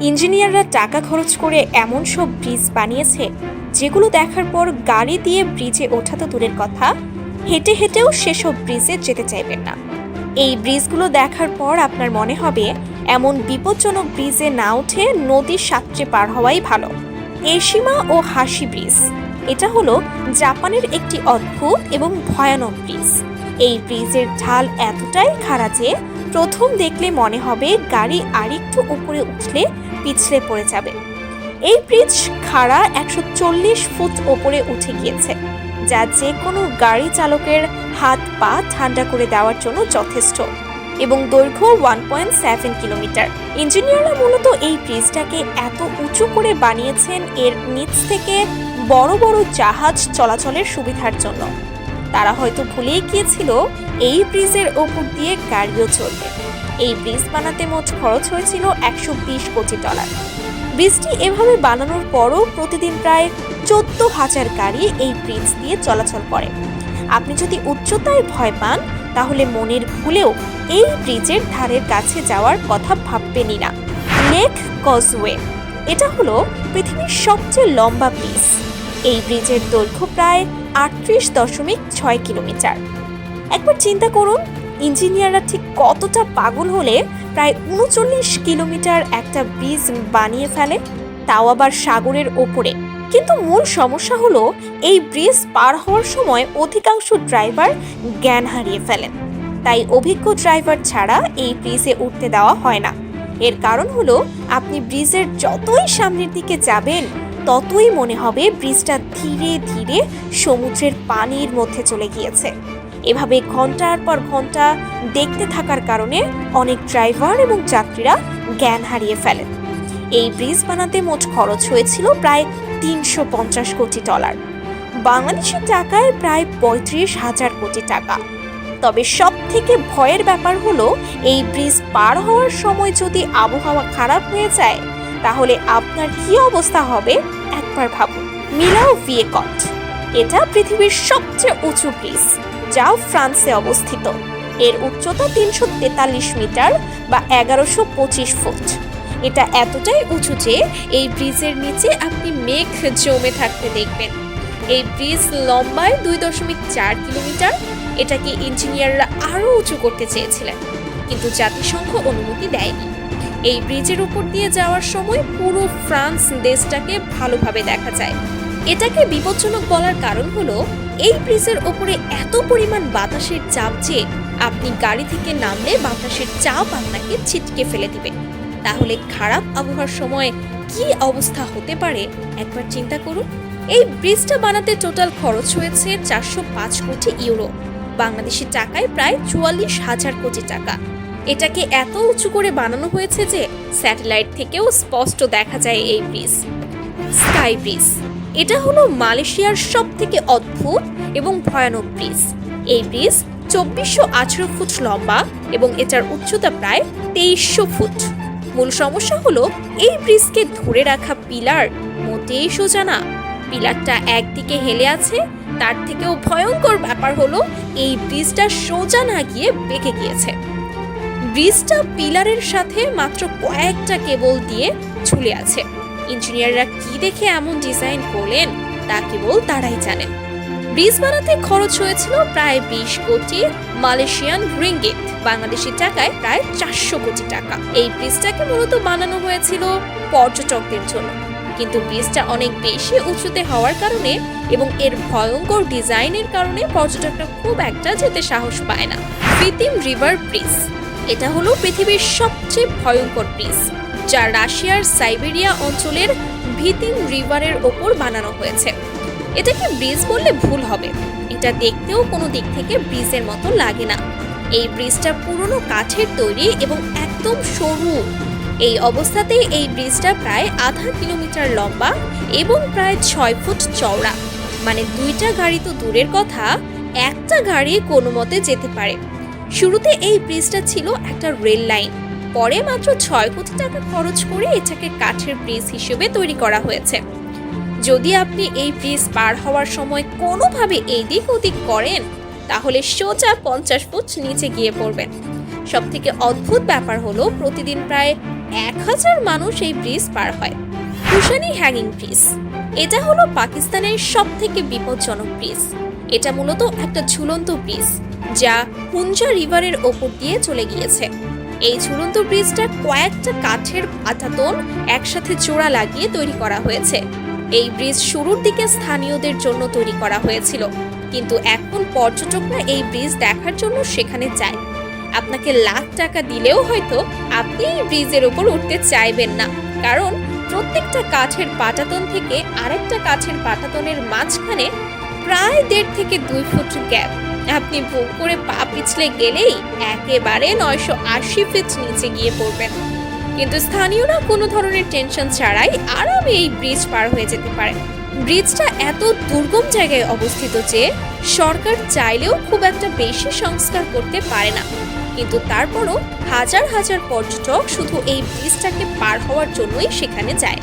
ইঞ্জিনিয়াররা টাকা খরচ করে এমন সব ব্রিজ বানিয়েছে, যেগুলো দেখার পর গাড়ি দিয়ে ব্রিজে ওঠা তো দূরের কথা। হেঁটে হেঁটেও সেসব ব্রিজে যেতে চাইবেন না। এই ব্রিজগুলো দেখার পর আপনার মনে হবে, এমন বিপজ্জনক ব্রিজে না উঠে নদীর সাঁতরে পার হওয়াই ভালো। এসিমা ও হাসি ব্রিজ। এটা হলো জাপানের একটি অদ্ভুত এবং ভয়ানক ব্রিজ। এই ব্রিজের ঢাল এতটাই খাড়া যে প্রথম দেখলে মনে হবে গাড়ি আরেকটু উপরে উঠলে পিছলে পড়ে যাবে। এই ব্রিজ খাড়া একশো চল্লিশ ফুট ওপরে উঠে গিয়েছে, যা যে কোনো গাড়ি চালকের হাত পা ঠান্ডা করে দেওয়ার জন্য যথেষ্ট এবং দৈর্ঘ্য ওয়ান পয়েন্ট সেভেন কিলোমিটার ইঞ্জিনিয়াররা মূলত এই ব্রিজটাকে এত উঁচু করে বানিয়েছেন এর নিচ থেকে বড় বড় জাহাজ চলাচলের সুবিধার জন্য। তারা হয়তো ভুলেই গিয়েছিল এই ব্রিজের ওপর দিয়ে গাড়িও চলবে। এই ব্রিজ বানাতে মোট খরচ হয়েছিল একশো বিশ কোটি ডলার। ব্রিজটি এভাবে বানানোর পরও প্রতিদিন প্রায় চোদ্দ হাজার গাড়ি এই ব্রিজ দিয়ে চলাচল করে। আপনি যদি উচ্চতায় ভয় পান, তাহলে মনের ভুলেও এই ব্রিজের ধারের কাছে যাওয়ার কথা ভাববেনই না। Lake causeway. এটা হলো পৃথিবীর সবচেয়ে লম্বা ব্রিজ। এই ব্রিজের দৈর্ঘ্য প্রায় আটত্রিশ দশমিক ছয় কিলোমিটার। একবার চিন্তা করুন, ইঞ্জিনিয়াররা ঠিক কতটা পাগল হলে প্রায় উনচল্লিশ কিলোমিটার একটা ব্রিজ বানিয়ে ফেলে, তাও আবার সাগরের ওপরে। কিন্তু মূল সমস্যা হলো, এই ব্রিজ পার হওয়ার সময় অধিকাংশ ড্রাইভার জ্ঞান হারিয়ে ফেলেন। তাই অভিজ্ঞ ড্রাইভার ছাড়া এই ব্রিজে উঠতে দেওয়া হয় না। এর কারণ হলো, আপনি ব্রিজের যতই সামনের দিকে যাবেন ততই মনে হবে ব্রিজটা ধীরে ধীরে সমুদ্রের পানির মধ্যে চলে গিয়েছে। এভাবে ঘণ্টার পর ঘণ্টা দেখতে থাকার কারণে অনেক ড্রাইভার এবং যাত্রীরা জ্ঞান হারিয়ে ফেলেন। এই ব্রিজ বানাতে মোট খরচ হয়েছিল প্রায় তিনশো পঞ্চাশ কোটি ডলার। বাংলাদেশের টাকায় প্রায় পঁয়ত্রিশ হাজার কোটি টাকা। তবে সব থেকে ভয়ের ব্যাপার হলো, এই ব্রিজ পার হওয়ার সময় যদি আবহাওয়া খারাপ হয়ে যায় তাহলে আপনার কি অবস্থা হবে? একবার ভাবুন। মিলাও ভিয়েকট। এটা পৃথিবীর সবচেয়ে উঁচু ব্রিজ যা ফ্রান্সে অবস্থিত। এর উচ্চতা তিনশো তেতাল্লিশ মিটার বা এগারোশো পঁচিশ ফুট। এটা এতটাই উঁচু যে এই ব্রিজের নিচে আপনি মেঘ জমে থাকতে দেখবেন। এই ব্রিজ লম্বায় দুই দশমিক চার কিলোমিটার। এটাকে ইঞ্জিনিয়াররা আরও উঁচু করতে চেয়েছিলেন। কিন্তু জাতিসংঘ অনুমতি দেয়নি। এই ব্রিজের উপর দিয়ে যাওয়ার সময় পুরো ফ্রান্স দেশটাকে ভালোভাবে দেখা যায়। এটাকে বিপজ্জনক বলার কারণ হলো, এই ব্রিজের ওপরে এত পরিমাণ বাতাসের চাপ যে আপনি গাড়ি থেকে নামলে বাতাসের চাপ আপনাকে ছিটকে ফেলে দিবে। তাহলে খারাপ আবহাওয়ার সময় কি অবস্থা হতে পারে, একবার চিন্তা করুন। এই ব্রিজটা বানাতে টোটাল খরচ হয়েছে চারশো পাঁচ কোটি ইউরো। বাংলাদেশি টাকায় প্রায় চুয়াল্লিশ হাজার কোটি টাকা। এটাকে এত উঁচু করে বানানো হয়েছে যে স্যাটেলাইট থেকেও স্পষ্ট দেখা যায় এই ব্রিজ স্কাই ব্রিজ এটা হলো মালয়েশিয়ার সব থেকে অদ্ভুত এবং ভয়ানক ব্রিজ এই ব্রিজ চব্বিশশো আঠেরো ফুট লম্বা এবং এটার উচ্চতা প্রায় তেইশশো ফুট। মূল সমস্যা হলো এই ব্রিজকে ধরে রাখা পিলার মোটেই সোজা না। পিলারটা একদিকে হেলে আছে, তার থেকেও ভয়ঙ্কর ব্যাপার হলো এই ব্রিজটা সোজা না গিয়ে বেঁকে গিয়েছে। ব্রিজটা পিলারের সাথে মাত্র কয়েকটা কেবল দিয়ে ঝুলে আছে। ইঞ্জিনিয়াররা কি দেখে এমন ডিজাইন করলেন, তা কেবল তারাই জানেন। ব্রিজ বানাতে খরচ হয়েছিল প্রায় বিশ কোটি মালয়েশিয়ান রিঙ্গিত, বাংলাদেশি টাকায় প্রায় চারশো কোটি টাকা। এই ব্রিজটাকে মূলত বানানো হয়েছিল পর্যটকদের জন্য। কিন্তু ব্রিজটা অনেক বেশি উঁচুতে হওয়ার কারণে এবং এর ভয়ঙ্কর ডিজাইনের কারণে পর্যটকরা খুব একটা যেতে সাহস পায় না। কৃত্রিম রিভার ব্রিজ। এটা হলো পৃথিবীর সবচেয়ে ভয়ঙ্কর ব্রিজ যা রাশিয়ার সাইবেরিয়া অঞ্চলের ভিতিম রিভারের ওপর বানানো হয়েছে। এটাকে ব্রিজ বললে ভুল হবে। এটা দেখতেও কোনো দিক থেকে ব্রিজের মতো লাগে না। এই ব্রিজটা পুরনো কাঠের তৈরি এবং একদম সরু। এই অবস্থাতেই এই ব্রিজটা প্রায় আধা কিলোমিটার লম্বা এবং প্রায় ছয় ফুট চওড়া। মানে দুইটা গাড়ি তো দূরের কথা, একটা গাড়ি কোনো মতে যেতে পারে। শুরুতে এই ব্রিজটা ছিল একটা রেল লাইন। পরে মাত্র ছয় কোটি টাকা খরচ করে এটাকে কাঠের ব্রিজ হিসেবে তৈরি করা হয়েছে। যদি আপনি এই ব্রিজ পার হওয়ার সময় কোনোভাবে এদিক ওদিক করেন, তাহলে সোজা পঞ্চাশ ফুট নিচে গিয়ে পড়বেন। সব থেকে অদ্ভুত ব্যাপার হলো প্রতিদিন প্রায় এক হাজার মানুষ এই ব্রিজ পার হয়। Hussaini hanging bridge. এটা হলো পাকিস্তানের সব থেকে বিপজ্জনক ব্রিজ। এটা মূলত একটা ঝুলন্ত ব্রিজ, যা হুঞ্জা রিভারের ওপর দিয়ে চলে গিয়েছে। এই ঝুলন্ত ব্রিজটা কয়েকটা কাঠের পাতাতন একসাথে জোড়া লাগিয়ে তৈরি করা হয়েছে। এই ব্রিজ শুরুর দিকে স্থানীয়দের জন্য তৈরি করা হয়েছিল, কিন্তু এখন পর্যটকরা এই ব্রিজ দেখার জন্য সেখানে যায়। আপনাকে লাখ টাকা দিলেও হয়তো আপনি এই ব্রিজের ওপর উঠতে চাইবেন না, কারণ প্রত্যেকটা কাঠের পাটাতন থেকে আরেকটা কাঠের পাটাতনের মাঝখানে প্রায় দেড় থেকে দুই ফুট গ্যাপ আপনি ভুল করে পা পিছলে গেলেই একেবারে নয়শো আশি ফিট নিচে গিয়ে পড়বেন। কিন্তু স্থানীয়রা কোনো ধরনের টেনশন ছাড়াই আরামে এই ব্রিজ পার হয়ে যেতে পারে। ব্রিজটা এত দুর্গম জায়গায় অবস্থিত যে সরকার চাইলেও খুব একটা বেশি সংস্কার করতে পারে না। কিন্তু তারপরও হাজার হাজার পর্যটক শুধু এই ব্রিজটাকে পার হওয়ার জন্যই সেখানে যায়।